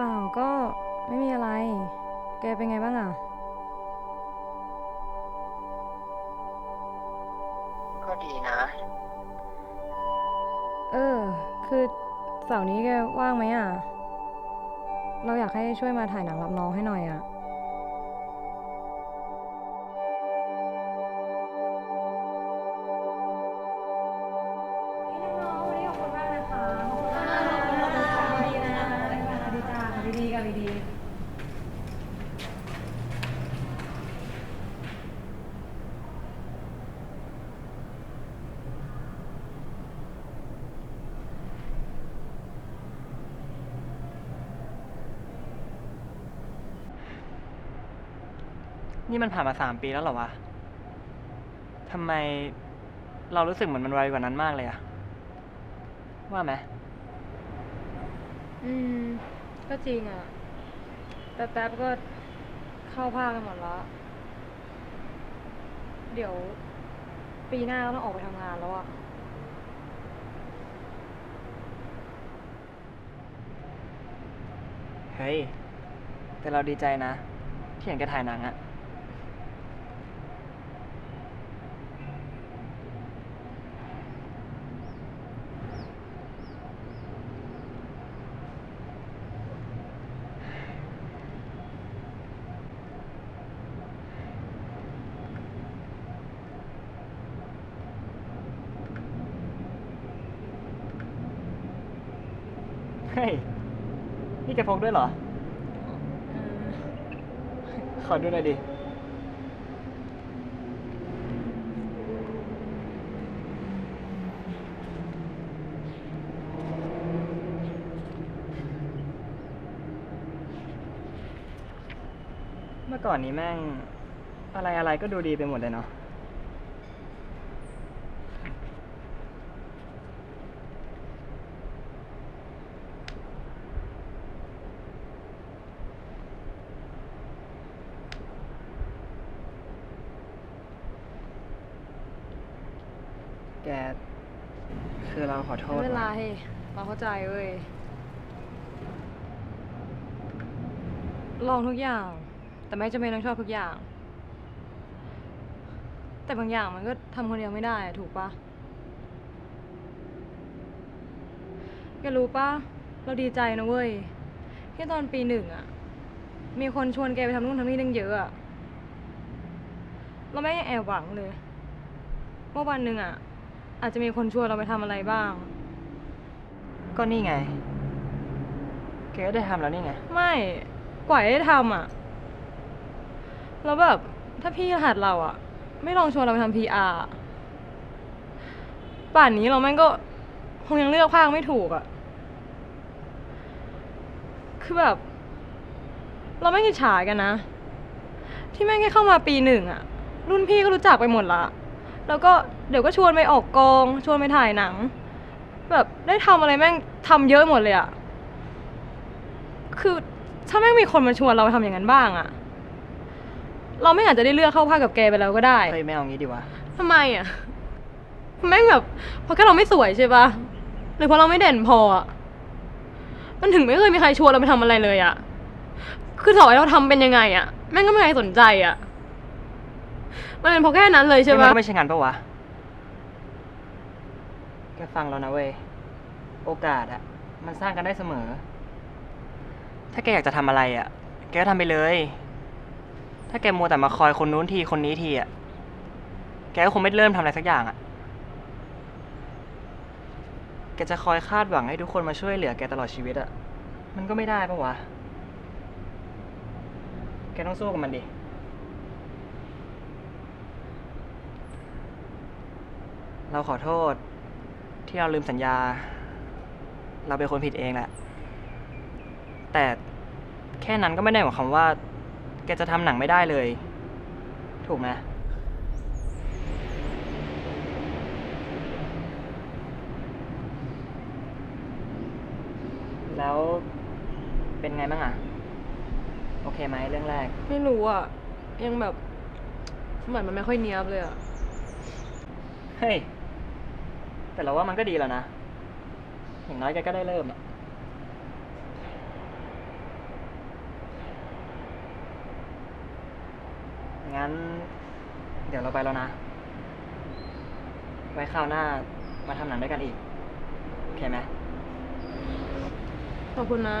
ล่าก็ไม่มีอะไร แกเป็นไงบ้างอะก็ดีนะ เออ คือเสาร์นี้แกว่างไหมอะเราอยากให้ช่วยมาถ่ายหนังรับน้องให้หน่อยอะ นี่มันผ่านมาสามปีแล้วเหรอวะทำไมเรารู้สึกเหมือนมันไวกว่านั้นมากเลยอะว่าไหมอืม ก็จริงอะแป๊บๆก็เข้าภาคกันหมดแล้วเดี๋ยว ปีหน้าก็ต้องออกไปทำงานแล้วอะ เฮ้ย แต่เราดีใจนะ ที่เห็นแกถ่ายหนังอะ เฮ้ย นี่แกพกด้วยเหรอ ขอดูหน่อยดิ เมื่อก่อนนี้แม่ง อะไรอะไรก็ดูดีไปหมดเลยเนาะ แก คือเราขอโทไม่ษเป็นไรว่ะเราเข้าใจเว้ย ลองทุกอย่าง แต่ไม่จำเป็นต้องชอบทุกอย่าง แต่บางอย่างมันก็ทำคนเดียวไม่ได้อะถูกปะแกรู้ปะเราดีใจนะเว้ย ที่ตอนปีหนึ่งอะมีคนชวนแกไปทำนู่นทำนี่ตั้งเยอะอะเราไม่แอบหวังเลย ว่าวันหนึ่งอะ อาจจะมีคนชวนเราไปทำอะไรบ้าง ก็นี่ไง แกก็ได้ทำแล้วนี่ไง ไม่กว่าจะได้ทำอะ แล้วแบบ ถ้าพี่รหัสเราอะ ไม่ลองชวนเราไปทำพีอาร์ป่านนี้เราแม่งก็คงยังเลือกภาคไม่ถูกอะ คือแบบ เราไม่อิจฉากันนะ ที่แม่งแค่เข้ามาปีหนึ่งอะ รุ่นพี่ก็รู้จักไปหมดละ แล้วก็ เดี๋ยวก็ชวนไปออกกองชวนไปถ่ายหนัง แบบได้ทำอะไรแม่งทำเยอะหมดเลยอะคือถ้าแม่งมีคนมาชวนเราไปทำอย่างนั้นบ้างอะเราไม่อาจจะได้เลือกเข้าภาคกับแกไปแล้วก็ได้เฮ้ยไม่เอางี้ดีวะทำไมอะแม่งแบบเพราะแค่เราไม่สวยใช่ปะหรือเพราะเราไม่เด่นพออะมันถึงไม่เคยมีใครชวนเราไปทำอะไรเลยอะคือต่อให้เราทำเป็นยังไงอะแม่งก็ไม่มีใครสนใจอะมันเป็นเพราะแค่นั้นเลยใช่นี่มัปะนก็ไม่ใช่งานปะวะ แกฟังเรานะเว้ย โอกาสอะมันสร้างกันได้เสมอ ถ้าแกอยากจะทำอะไรอะแกก็ทำไปเลย ถ้าแกมัวแต่มาคอยคนนู้นทีคนนี้ทีอะแกก็คงไม่เริ่มทำอะไรสักอย่างอะแกจะคอยคาดหวังให้ทุกคนมาช่วยเหลือแกตลอดชีวิตอะมันก็ไม่ได้ปะวะ แกต้องสู้กับมันดิ เราขอโทษ ที่เราลืมสัญญา เราเป็นคนผิดเองแหละ แต่แค่นั้นก็ไม่ได้หมายความว่า แกจะทำหนังไม่ได้เลย ถูกไหมแล้วเป็นไงบ้างอะโอเคไหมเรื่องแรก ไม่รู้อะยังแบบเหมือนมันไม่ค่อยเนี้ยบเลยอะเฮ้ย แต่เราว่ามันก็ดีแล้วนะ อย่างน้อยแกก็ได้เริ่มงั้น เดี๋ยวเราไปแล้วนะ ไว้คราวหน้ามาทำหนังด้วยกันอีก โอเคไหมขอบคุณนะ